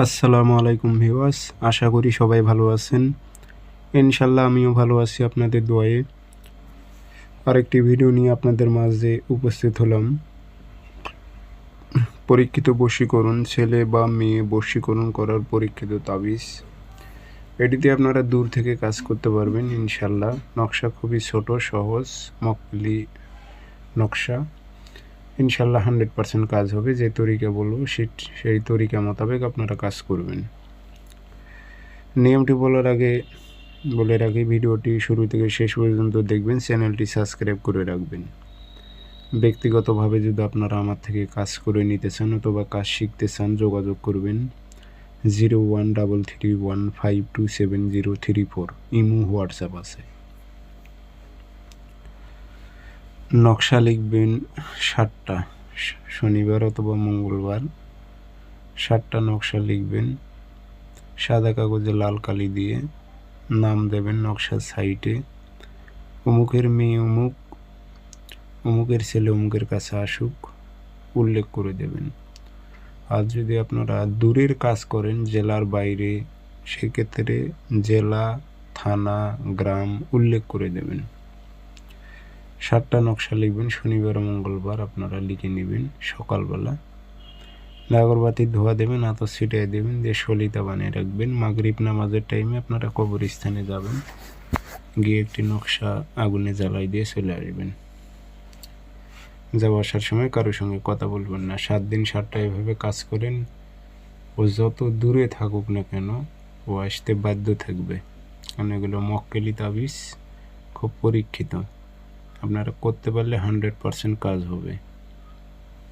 আসসালামু আলাইকুম ভিওয়াস আশা করি সবাই ভালো আছেন। ইনশাল্লাহ আমিও ভালো আছি আপনাদের দোয়ায়ে। আরেকটি ভিডিও নিয়ে আপনাদের মাঝে উপস্থিত হলাম। পরীক্ষিত বশীকরণ, ছেলে বা মেয়ে বশীকরণ করার পরীক্ষিত তাবিজ। এটিতে আপনারা দূর থেকে কাজ করতে পারবেন ইনশাল্লাহ নকশা খুবই ছোট, সহজ মকলি নকশা। ইনশাল্লাহ হান্ড্রেড পার্সেন্ট কাজ হবে। যে তরিকা বলব সেই তরিকা মোতাবেক আপনারা কাজ করবেন। নিয়মটি বলার আগে, বলে রাখি, ভিডিওটি শুরু থেকে শেষ পর্যন্ত দেখবেন, চ্যানেলটি সাবস্ক্রাইব করে রাখবেন। ব্যক্তিগতভাবে যদি আপনারা আমার থেকে কাজ করে নিতে চান অথবা কাজ শিখতে চান, যোগাযোগ করবেন। Zero one double three one five two seven zero three four. Imo, WhatsApp আছে। নকশা লিখবেন সাতটা, শনিবার অথবা মঙ্গলবার। সাতটা নকশা লিখবেন, সাদা কাগজে লাল কালি দিয়ে নাম দেবেন নকশার সাইটে। অমুকের মেয়ে অমুক, অমুকের ছেলে অমুকের কাছে আসুক, উল্লেখ করে দেবেন। আর যদি আপনারা দূরের কাজ করেন, জেলার বাইরে, সেক্ষেত্রে জেলা, থানা, গ্রাম উল্লেখ করে দেবেন। সাতটা নকশা লিখবেন, শনিবার, মঙ্গলবার আপনারা লিখে নেবেন সকালবেলা। আগরবাতির ধোয়া দেবেন, আতর ছিটিয়ে দেবেন, দিয়ে সলিতা বানিয়ে রাখবেন। মাগরিব নামাজের টাইমে আপনারা কবরস্থানে যাবেন, গিয়ে একটি নকশা আগুনে জ্বালাই দিয়ে চলে আসবেন। যাওয়া আসার সময় কারোর সঙ্গে কথা বলবেন না। সাত দিন সাতটা এভাবে কাজ করেন, ও যত দূরে থাকুক না কেন, ও আসতে বাধ্য থাকবে। কারণ এগুলো মক্কেলি তাবিজ, খুব পরীক্ষিত। আপনারা করতে পারলে হান্ড্রেড পারসেন্ট কাজ হবে।